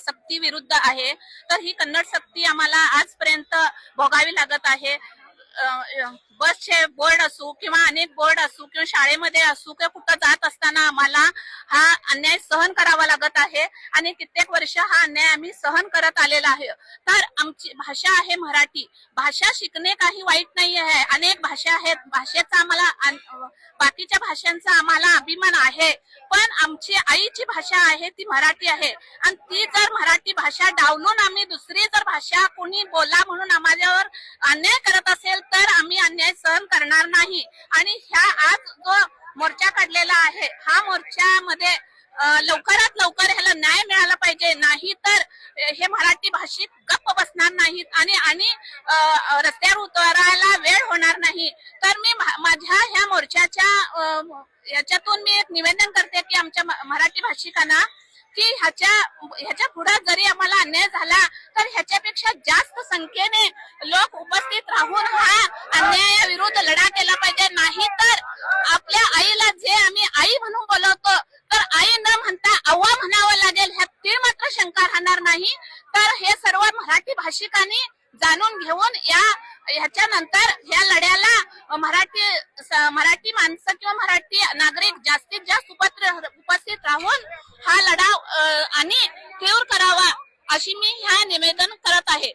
सक्ती विरुद्ध आहे. तर ही कन्नड सक्ती आम्हाला आजपर्यंत भोगावी लागत आहे. बसचे बोर्ड असू किंवा अनेक बोर्ड असू किंवा शाळेमध्ये असू किंवा कुठं जात असताना आम्हाला हा अन्याय सहन करावा लागत आहे. आणि कित्येक वर्ष हा अन्याय आम्ही सहन करत आलेला आहे. तर आमची भाषा आहे मराठी. भाषा शिकणे काही वाईट नाही आहे अनेक भाषा आहेत. भाषेचा आम्हाला बाकीच्या भाषांचा आम्हाला अभिमान आहे. पण आमची आईची भाषा आहे ती मराठी आहे. आणि ती जर मराठी भाषा डावलून आम्ही दुसरी जर भाषा कोणी बोला म्हणून आम्हाच्यावर अन्याय करत असेल तर आम्ही अन्याय सहन करणार नाही. आणि ह्या आज जो मोर्चा काढलेला आहे हा मोर्चामध्ये लवकरात लवकर ह्याला न्याय मिळाला पाहिजे. नाही तर हे मराठी भाषिक होणार नाहीत आणि आणि रस्त्यावर उतरायला वेळ होणार नाही. तर मी माझ्या ह्या मोर्चाच्या याच्यातून मी एक निवेदन करते की आमच्या मराठी भाषिकांना की ह्याच्या ह्याच्या पुढे जरी आम्हाला अन्याय झाला तर ह्याच्यापेक्षा जास्त संख्येने लोक उपस्थित राहून हा अन्यायाविरुद्ध लढा केला पाहिजे. नाही तर आपल्या आईला जे आम्ही आई म्हणून बोलवतो तर आई न म्हणता अव्वा म्हणावं लागेल. ह्यात ती मात्र शंका राहणार नाही. तर हे सर्व मराठी भाषिकांनी जाणून घेऊन या ह्याच्यानंतर ह्या लढ्याला मराठी स- मराठी माणसं किंवा मराठी नागरिक जास्तीत जास्त उपत्र उपस्थित राहून हा लढा आणि तीव्र करावा अशी मी ह्या निवेदन करत आहे.